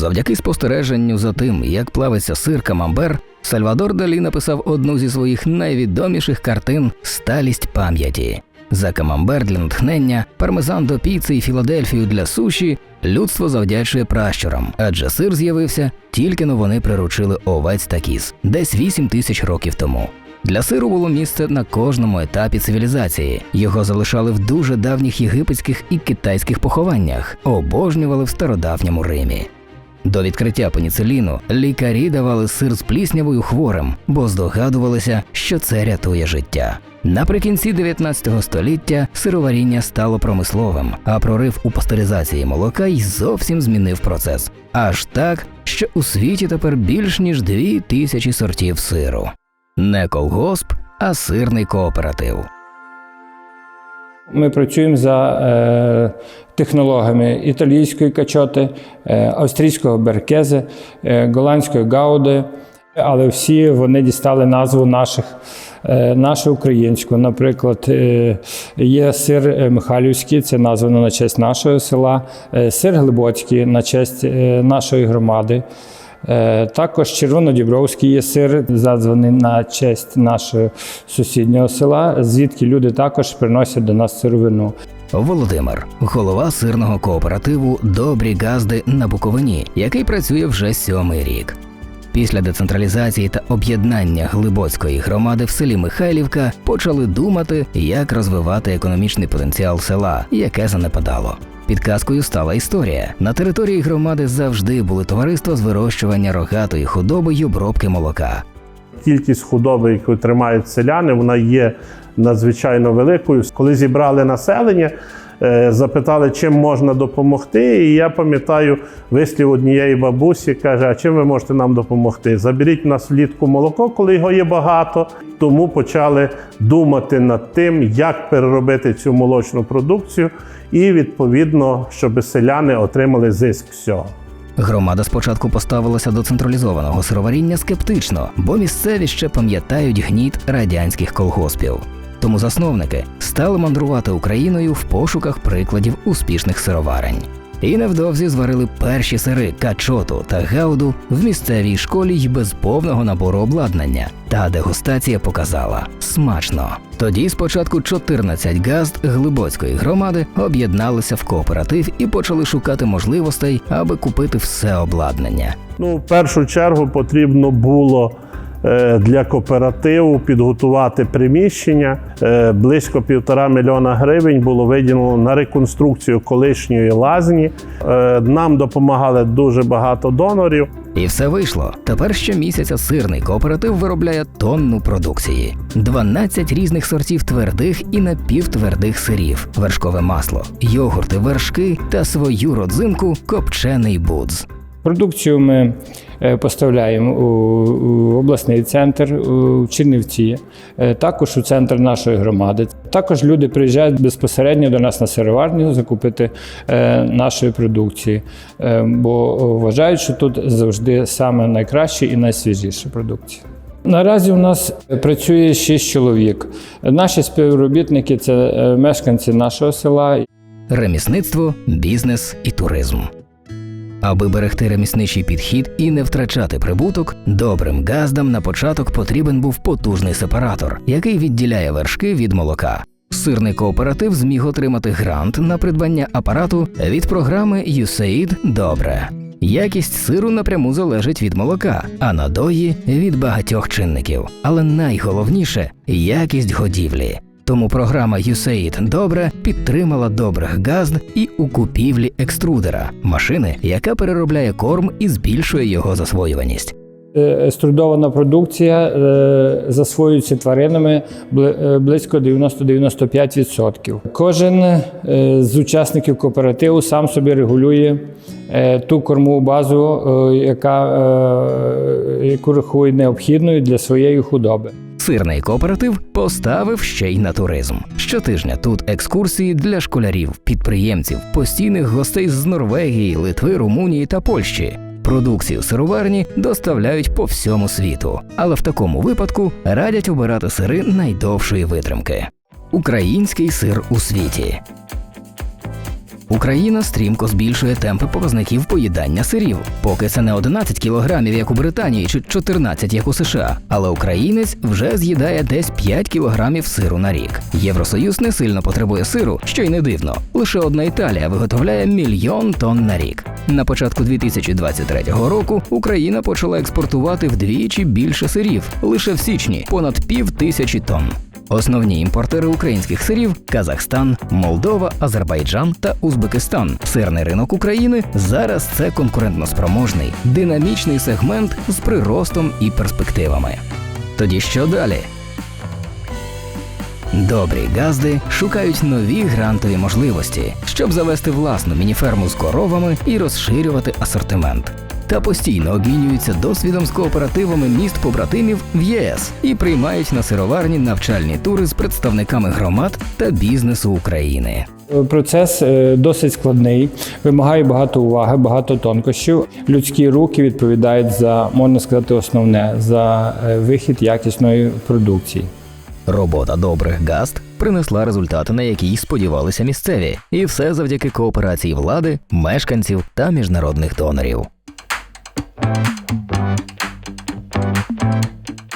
Завдяки спостереженню за тим, як плавиться сир камамбер, Сальвадор Далі написав одну зі своїх найвідоміших картин Сталість пам'яті. За камамбер для натхнення, пармезан до піци і Філадельфію для суші людство завдячує пращурам, адже сир з'явився тільки но вони приручили овець та кіз десь 8 тисяч років тому. Для сиру було місце на кожному етапі цивілізації. Його залишали в дуже давніх єгипетських і китайських похованнях, обожнювали в стародавньому Римі. До відкриття пеніциліну лікарі давали сир з пліснявою хворим, бо здогадувалися, що це рятує життя. Наприкінці 19 століття сироваріння стало промисловим, а прорив у пастеризації молока й зовсім змінив процес. Аж так, що у світі тепер більш ніж дві тисячі сортів сиру. Не колгосп, а сирний кооператив. Ми працюємо за е, технологіями італійської качоти, е, австрійського беркезе, е, голландської гауди, але всі вони дістали назву наших. е, Нашу українську, наприклад, е, є сир е, Михайлівський, це названо на честь нашого села, сир Глибоцький на честь нашої громади. Е, Також червонодібровський є сир, зазваний на честь нашого сусіднього села, звідки люди також приносять до нас сировину. Володимир, голова сирного кооперативу Добрі газди на Буковині, який працює вже сьомий рік. Після децентралізації та об'єднання Глибоцької громади в селі Михайлівка почали думати, як розвивати економічний потенціал села, яке занепадало. Підказкою стала історія. На території громади завжди були товариства з вирощування рогатої худоби й обробки молока. кількість худоби, яку тримають селяни, вона є надзвичайно великою. Коли зібрали населення, запитали, чим можна допомогти. І я пам'ятаю вислів однієї бабусі, каже: А чим ви можете нам допомогти? Заберіть в нас влітку молоко, коли його є багато. Тому почали думати над тим, як переробити цю молочну продукцію, і відповідно, щоб селяни отримали зиск з цього. Громада спочатку поставилася до централізованого сироваріння скептично, бо місцеві ще пам'ятають гніт радянських колгоспів. Тому засновники стали мандрувати Україною в пошуках прикладів успішних сироварень. І невдовзі зварили перші сири качоту та гауду в місцевій школі й без повного набору обладнання. Та дегустація показала смачно. Тоді спочатку 14 газд глибоцької громади об'єдналися в кооператив і почали шукати можливостей, аби купити все обладнання. Ну, в першу чергу потрібно було для кооперативу підготувати приміщення. Е, Близько півтора мільйона гривень було виділено на реконструкцію колишньої лазні. Е, Нам допомагали дуже багато донорів. І все вийшло. Тепер щомісяця сирний кооператив виробляє тонну продукції: 12 різних сортів твердих і напівтвердих сирів, вершкове масло, йогурти, вершки та свою родзинку копчений будз. Продукцію ми е, поставляємо у, обласний центр у Чернівці, е, також у центр нашої громади. Також люди приїжджають безпосередньо до нас на сироварню закупити е, нашої продукції, бо вважають, що тут завжди саме найкраща і найсвіжіша продукція. Наразі у нас працює 6 чоловік. Наші співробітники це мешканці нашого села. Ремісництво, бізнес і туризм. Аби берегти ремісничий підхід і не втрачати прибуток, добрим газдам на початок потрібен був потужний сепаратор, який відділяє вершки від молока. Сирний кооператив зміг отримати грант на придбання апарату від програми USAID Добре. Якість сиру напряму залежить від молока, а надої від багатьох чинників. Але найголовніше якість годівлі. Тому програма USAID Добре підтримала добрих газд і у купівлі екструдера машини, яка переробляє корм і збільшує його засвоюваність. Еструдована продукція е, засвоюється тваринами е, близько 90-95%. Кожен е, з учасників кооперативу сам собі регулює ту кормову базу, яка, яку рахує необхідною для своєї худоби. Сирний кооператив поставив ще й на туризм. Щотижня тут екскурсії для школярів, підприємців, постійних гостей з Норвегії, Литви, Румунії та Польщі. Продукцію сироварні доставляють по всьому світу, але в такому випадку радять обирати сири найдовшої витримки. Український сир у світі. Україна стрімко збільшує темпи показників поїдання сирів. Поки це не 11 кілограмів, як у Британії, чи 14, як у США. Але українець вже з'їдає десь 5 кілограмів сиру на рік. Євросоюз не сильно потребує сиру, що й не дивно. Лише одна Італія виготовляє мільйон тонн на рік. На початку 2023 року Україна почала експортувати вдвічі більше сирів лише в січні понад пів тисячі тонн. Основні імпортери українських сирів Казахстан, Молдова, Азербайджан та Узбекистан. Сирний ринок України зараз це конкурентноспроможний, динамічний сегмент з приростом і перспективами. Тоді що далі? Добрі газди шукають нові грантові можливості, щоб завести власну мініферму з коровами і розширювати асортимент. Та постійно обмінюються досвідом з кооперативами міст побратимів в ЄС і приймають на сироварні навчальні тури з представниками громад та бізнесу України. Процес е, досить складний, вимагає багато уваги, багато тонкощів. Людські руки відповідають за, можна сказати, основне за е, вихід якісної продукції. Робота добрих газд принесла результати, на які й сподівалися місцеві, і все завдяки кооперації влади, мешканців та міжнародних донорів. えっ?